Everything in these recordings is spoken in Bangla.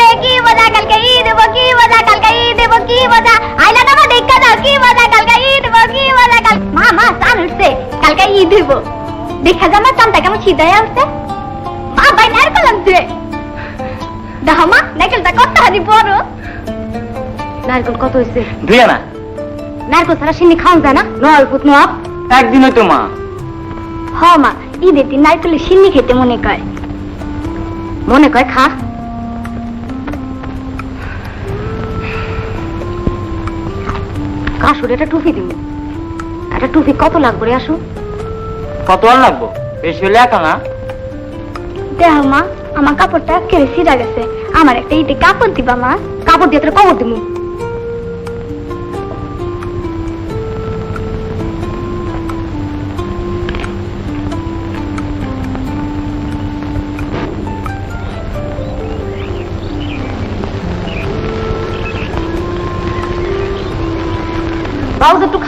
রে কি মজা কালকে ঈদ দেবো কি মজা কালকে ঈদ দেবো কি মজা আইলা না দেখা দাও কি মজা কালকে ঈদ দেবো কি মজা কাল মা মা চান উঠছে কালকে ঈদ দেবো দেখা যাবে চানটা কেমন খিদায় উঠছে মা ভাই নার করলাম তুই দেখো মা নারকেলটা কত হানি বড় নারকেল কত হয়েছে দুই আনা নারকেল ছাড়া সিন্নি খাওয়া যায় না নয় পুত নয় একদিন হয়তো মা হ মা ঈদের দিন নারকেলের সিন্নি খেতে মনে কয় মনে কয় খা কাশুর একটা টুপি দিন। একটা টুপি কত লাগবে রে আসুন? কত আর লাগবো? বেশি হলে একা না? দেখ মা আমার কাপড়টা কেড়ে সিরা গেছে। আমার একটা ইটে কাপড় দিবা মা। কাপড় দিয়ে তোর কবর দিব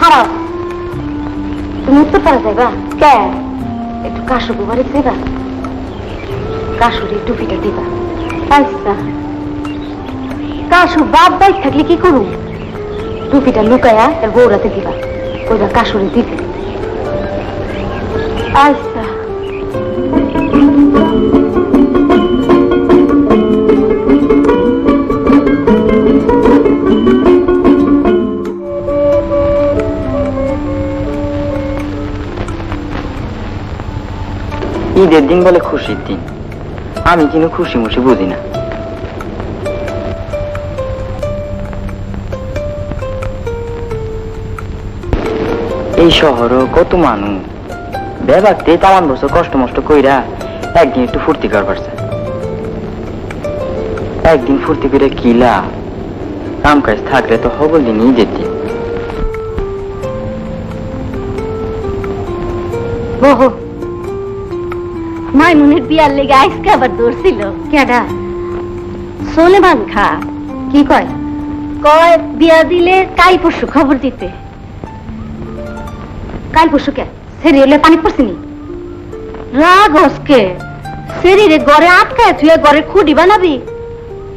খারাপ। তুমি উঠতে পারা যাইবা কে? একটু কাশু বাড়ি দিবা? কাশুরে টুপিটা দিবা। আচ্ছা কাশু বাপ বাইক থাকলে কি করুম টুপিটা লুকায়া তার বৌরাতে দিবা। ওইটা কাশুরে দিবে। আচ্ছা ঈদের দিন বলে খুশির দিন। আমি কিন্তু খুশি মুশি বুঝি না। এই শহরও কত মানুষ। বেবাকতে তামান বছর কষ্ট মষ্ট কইরা একদিন একটু ফুর্তি করবার। একদিন ফুর্তি করে কিলা কাম কাজ থাকলে তো হবল দিন ঈদের দিন। বহু মাইমুনের বিয়ার লেগে আইসকে আবার দৌড়ছিল কেডা সোলেমান খা। কি কয়? কয় বিয়া দিলে কাল পরশু খবর দিতে। কাল পরশু কে? সেরিয়েলে পানি পড়ছিনি রাগ হসকে। শরীরে গড়ে আটকায় তুই গড়ে খুঁটি বানাবি।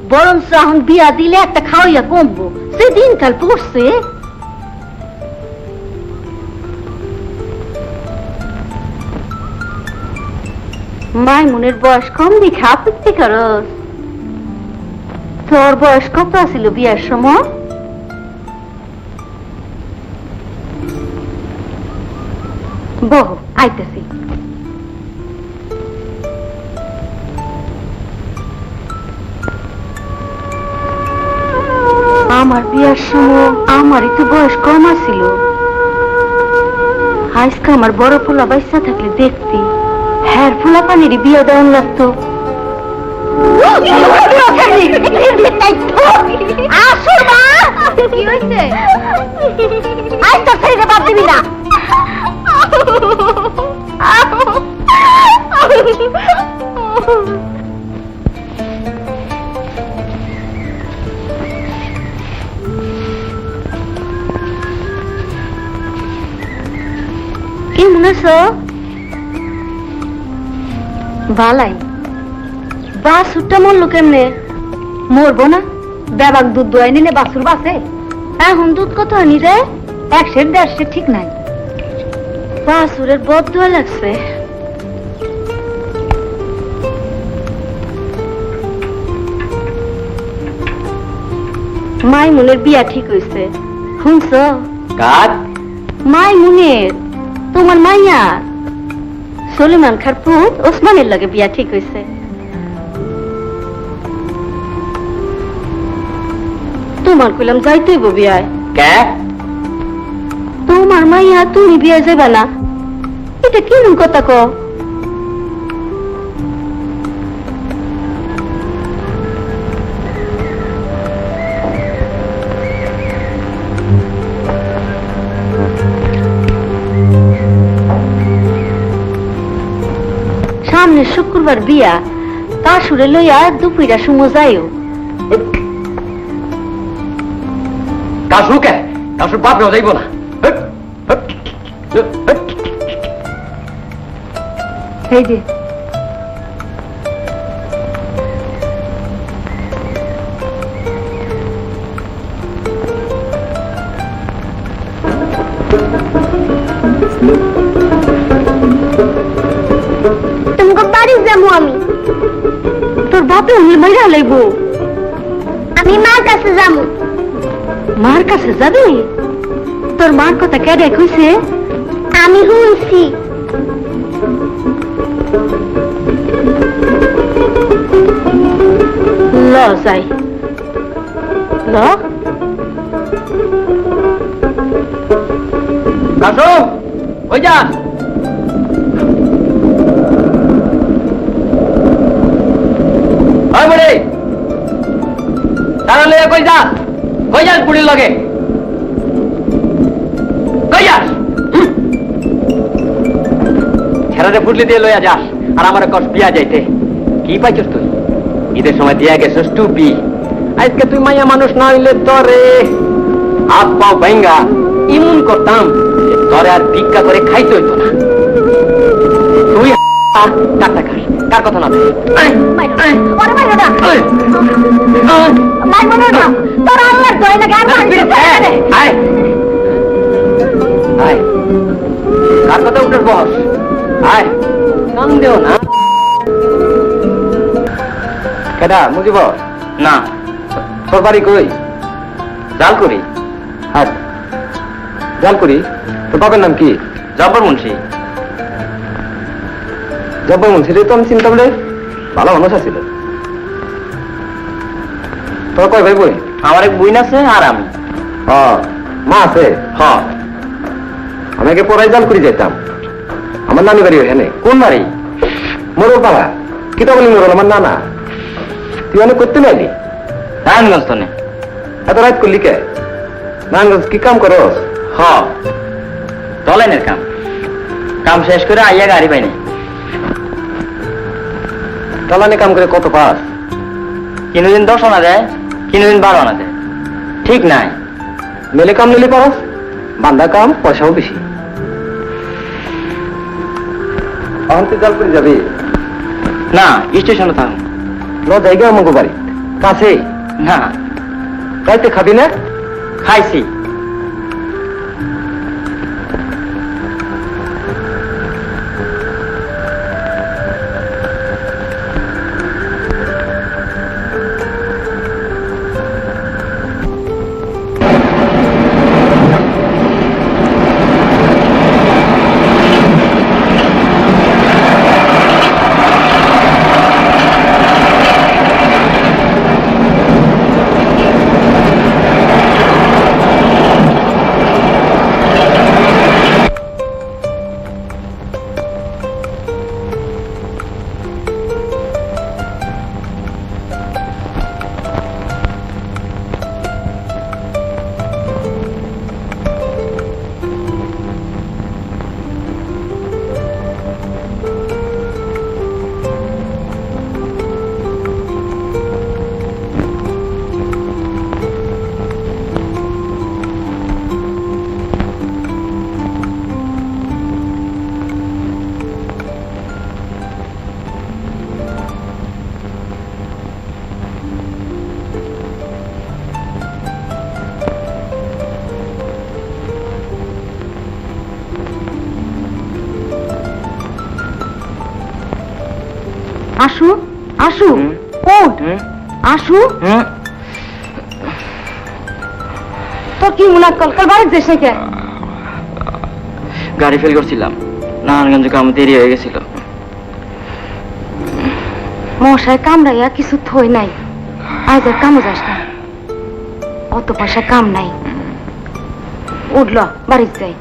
বরঞ্চ এখন বিয়া দিলে একটা খাওয়াইয়া কমবো। সেদিন কাল পড়ছে। মাইমুনের বয়স কম দেখে আপত্তি তোর বয়স কত আছিল বিয়ার সময়? বহু, আইতেছি। আমার বিয়ার সময় আমারই তো বয়স কম আছিল। আজকে আমার বড় পোলা বাইসা থাকলে দেখতি। হ্যার ফুলা পানির বিয়ে দেওয়ান লাগতো। আসো মা! কি হইছে আজ তো ছেড়ে বাদ দিবি না। কেমন আছো বালাই বাসুরটা মরলো কেমনে মরবো না? বেবাক দুধ দোয়াই নিলে বাসুর বাসে এখন দুধ কত আনি রে? একশো দেড়শো ঠিক নাই। বাসুরের বদ দোয়া লাগছে। মাইমুনের বিয়া ঠিক হয়েছে শুনছ? কাক মাইমুনের। তোমার মাইয়া? সলিমান খার পুত ওসমানের লগে বিয়া ঠিক হয়েছে তোমার কইলাম যাইতেইব বিয়ায় কে? তোমার মাইয়া তুমি বিয়ে যাবে না। এটা কিরম কথা কো সামনে বিয়া কাশুরে লইয়া দুপুরা সুমো যাইও। কাশু কে? কাশুর বাপ যাইব না। এই যে যাব আমি। তোর বাপে উনি মাইরা লাইবো। আমি মার কাছে যাব। মার কাছে যাবি? তোর মার কথা কে দেখছে? আমি শুনছি। ল যাই। ল। কাসু, ওই যা। বুড়ি তারা লইয়া কই যা? কই যাস বুড়ির লগে? কই যাস? ছেড়াতে ফুটলি দিয়ে লইয়া যাস, আর আমার কস বিয়া যাইতে। কি পাইছস তুই? ঈদের সময় দিয়া গেছস টুপি। আজকে তুই মাইয়া মানুষ না হইলে তোরে। হাত পাও ভেঙ্গা, ইমুন করতাম তোরে আর ভিক্ষা করে খাইতে হইতো না। তুই কার কথা না ওরে না তোর আল্লাহর দয় লাগে আর মারবি না। আয় আয় কার কথা উঠে বস? আয় কাম দেও না। কেডা মুজিব না। তোর বাড়ি কই? জাল করি জাল করি তোর বাবার নাম কি? জব্বর মুন্সি। জব্বর মুন্সি রে তো আমি চিন্তা বলে ভালো মানুষ আছিল তোর কয় ভাই বই আমার এক বইন আছে আর আমি। হ মা আছে? হ আমি আগে পড়াই জাল করে যেতাম। আমার নানি বাড়ি ওখানে। কোন বাড়ি? মোরল পাড়া কিতা বলি মোরল আমার নানা। তুই অনেক করতে নাইলি নারায়ণগঞ্জ তো এত রাত করলি কে? নারায়ণগঞ্জ কি কাম করস? হ টলাইনের কাম। কাম শেষ করে আইয়া গাড়ি পাইনি টলানে কাম করে কত পাস? কিনুদিন দশ আনা দেয়। কিনুদিন বারো আনাতে। ঠিক নাই। মেলে কাম নিলে পারস বান্দা কাম, পয়সাও বেশি। এখন জাল করে যাবি? না, স্টেশনে থাকুন ন জায়গা আমাকে বাড়ি। কাছে? না। রাইতে খাবি না? খাইছি। আসু আসু ওঠ আসু। তোর কি মনে কলকাল বাড়ির দেশ কে? গাড়ি ফেল করছিলাম। নারায়ণগঞ্জ কাম দেরি হয়ে গেছিল। মশায় কামড়াইয়া কিছু থই নাই। আজ আর কামে যাস না। অত পয়সা কাম নাই। উঠল বাড়ির যাই।